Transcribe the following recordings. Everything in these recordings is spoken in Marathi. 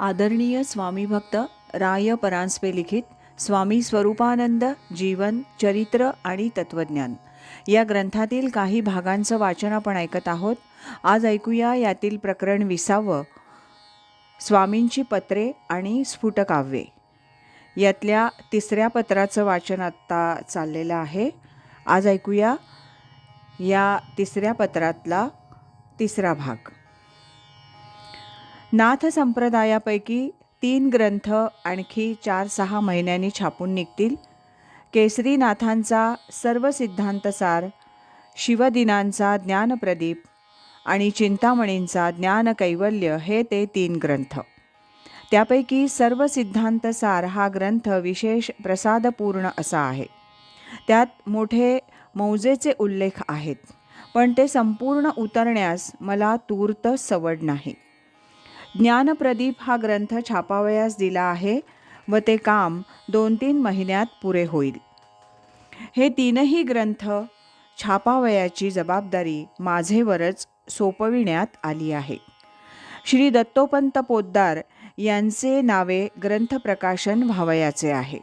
आदरणीय स्वामी भक्त राय परांजपे लिखित स्वामी स्वरूपानंद जीवन चरित्र आणि तत्वज्ञान. या ग्रंथातील काही भागांचं वाचन आपण ऐकत आहोत. आज ऐकूया यातील प्रकरण विसावं. स्वामींची पत्रे आणि स्फुटकाव्ये. यातल्या तिसऱ्या पत्राचं वाचन आत्ता चाललेलं आहे. आज ऐकूया या तिसऱ्या पत्रातला तिसरा भाग. नाथ संप्रदायापैकी तीन ग्रंथ आणखी चार सहा महिन्यांनी छापून निघतील. केसरीनाथांचा सर्व सिद्धांतसार शिवदिनांचा ज्ञानप्रदीप आणि चिंतामणींचा ज्ञानकैवल्य हे ते तीन ग्रंथ. त्यापैकी सर्व सिद्धांतसार हा ग्रंथ विशेष प्रसादपूर्ण असा आहे. त्यात मोठे मौजेचे उल्लेख आहेत पण ते संपूर्ण उतरण्यास मला तूर्त सवड नाही. ज्ञानप्रदीप हा ग्रंथ छापावयास दिला आहे व ते काम दोन तीन महिन्यात पुरे होईल. हे तीनही ग्रंथ छापावयाची जबाबदारी माझेवरच सोपविण्यात आली आहे. श्री दत्तोपंत पोद्दार यांचे नावे ग्रंथप्रकाशन व्हावयाचे आहे.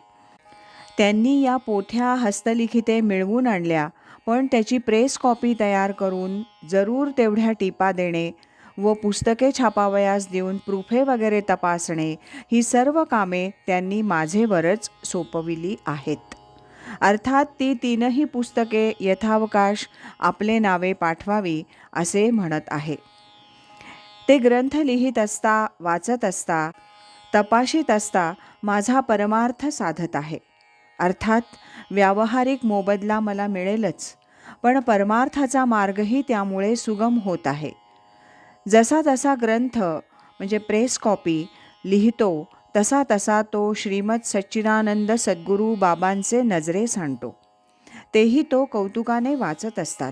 त्यांनी या पोथ्या हस्तलिखिते मिळवून आणल्या पण त्याची प्रेस कॉपी तयार करून जरूर तेवढ्या टिपा देणे व पुस्तके छापावयास देऊन प्रूफे वगैरे तपासणे ही सर्व कामे त्यांनी माझेवरच सोपविली आहेत. अर्थात ती तीनही पुस्तके यथावकाश आपले नावे पाठवावी असे म्हणत आहे. ते ग्रंथ लिहित असता वाचत असता तपाशीत असता माझा परमार्थ साधत आहे. अर्थात व्यावहारिक मोबदला मला मिळेलच पण परमार्थाचा मार्गही त्यामुळे सुगम होत आहे. जसा तसा ग्रंथ म्हणजे प्रेस कॉपी लिहितो तसा तसा तो श्रीमद सच्चिदानंद सद्गुरू बाबांचे नजरे सांडतो. तेही तो कौतुकाने वाचत असतात.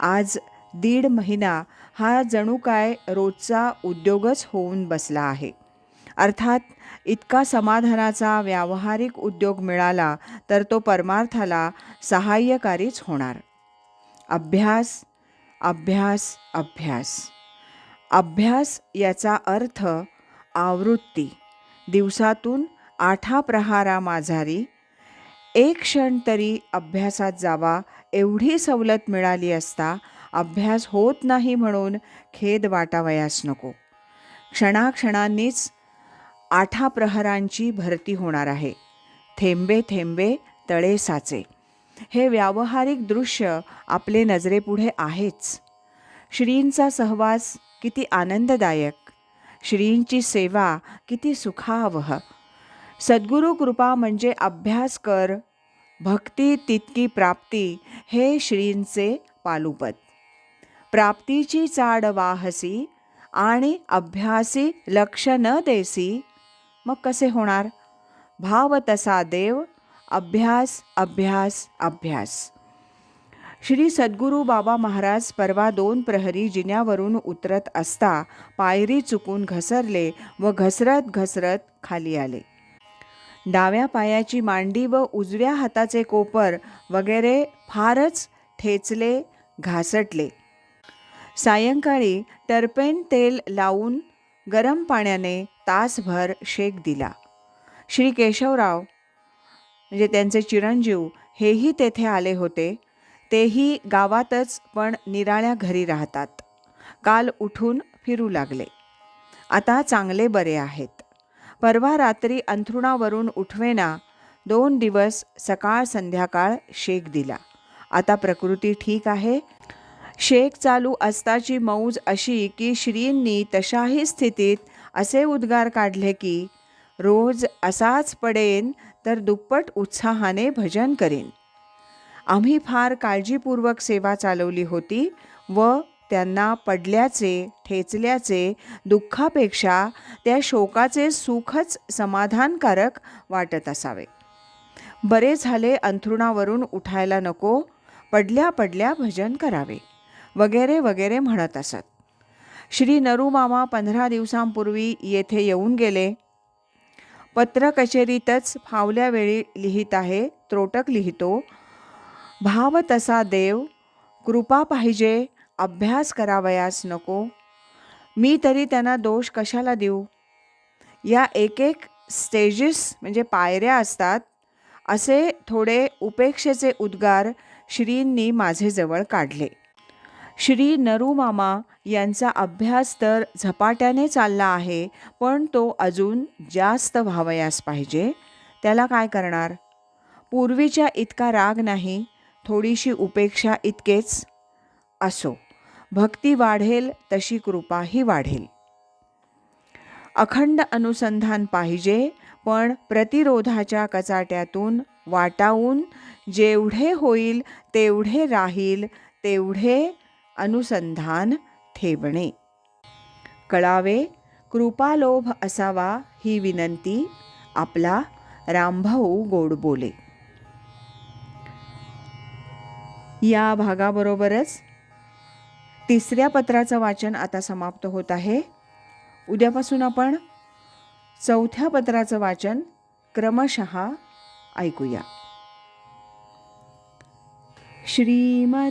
आज दीड महिना हा जणू काय रोजचा उद्योगच होऊन बसला आहे. अर्थात इतका समाधानाचा व्यावहारिक उद्योग मिळाला तर तो परमार्थाला सहाय्यकारीच होणार. अभ्यास अभ्यास अभ्यास. अभ्यास याचा अर्थ आवृत्ती. दिवसातून आठा प्रहारा माझारी. एक क्षण तरी अभ्यासात जावा एवढी सवलत मिळाली असता अभ्यास होत नाही म्हणून खेद वाटावयास नको. क्षणाक्षणांनीच आठा प्रहरांची भरती होणार आहे. थेंबे थेंबे तळे साचे. हे व्यावहारिक दृश्य आपले नजरेपुढे आहेच. श्रींचा सहवास किती आनंददायक. श्रींची सेवा किती सुखावह. सद्गुरू कृपा म्हणजे अभ्यास कर. भक्ती तितकी प्राप्ती हे श्रींचे पालुपद प्राप्तीची चाड वाहसी आणि अभ्यासी लक्ष न देसी. मग कसे होणार? भाव तसा देव अभ्यास अभ्यास अभ्यास. श्री सद्गुरू बाबा महाराज परवा दोन प्रहरी जिन्यावरून उतरत असता पायरी चुकून घसरले व घसरत घसरत खाली आले. डाव्या पायाची मांडी व उजव्या हाताचे कोपर वगैरे फारच ठेचले घासटले. सायंकाळी टर्पेन तेल लावून गरम पाण्याने तासभर शेक दिला. श्री केशवराव म्हणजे त्यांचे चिरंजीव हेही तेथे आले होते. तेही गावातच पण निराळ्या घरी राहतात. काल उठून फिरू लागले. आता चांगले बरे आहेत. परवा रात्री अंथरुणावरून उठवेना दोन दिवस सकाळ संध्याकाळ शेक दिला. आता प्रकृती ठीक आहे? शेक चालू असताची मौज अशी की श्रींनी तशाही स्थितीत असे उद्गार काढले की रोज असाच पडेन तर दुप्पट उत्साहाने भजन करेन. आम्ही फार काळजीपूर्वक सेवा चालवली होती व त्यांना पडल्याचे ठेचल्याचे दुःखापेक्षा त्या शोकाचे सुखच समाधानकारक वाटत असावे. बरे झाले अंथरुणावरून उठायला नको पडल्या पडल्या भजन करावे वगैरे वगैरे म्हणत असत. श्री नरूमामा पंधरा दिवसांपूर्वी येथे येऊन गेले. पत्र कचेरीतच फावल्या वेळी लिहित आहे त्रोटक लिहितो भाव तसा देव कृपा पाहिजे अभ्यास करावयास नको. मी तरी त्यांना दोष कशाला देऊ? या एक एक स्टेजेस म्हणजे पायऱ्या असतात असे थोडे उपेक्षेचे उद्गार श्रींनी माझेजवळ काढले. श्री नरुमामा यांचा अभ्यास तर झपाट्याने चालला आहे पण तो अजून जास्त व्हावयास पाहिजे. त्याला काय करणार? पूर्वीच्या इतका राग नाही थोडीशी उपेक्षा इतकेच असो. भक्ती वाढेल तशी कृपाही वाढेल. अखंड अनुसंधान पाहिजे पण प्रतिरोधाच्या कचाट्यातून वाटावून जेवढे होईल तेवढे राहील तेवढे अनुसंधान ठेवणे. कळावे कृपालोभ असावा ही विनंती आपला रामभाऊ गोड या भागाबरोबरच तिसऱ्या पत्राचं वाचन आता समाप्त होत आहे. उद्यापासून आपण चौथ्या पत्राचं वाचन क्रमशः ऐकूया. श्रीमत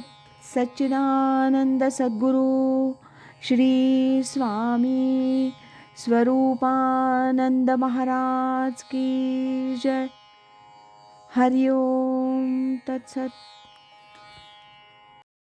सच्चिदानंद सद्गुरु श्री स्वामी स्वरूपानंद महाराज की जय. हरिओम तत्सत.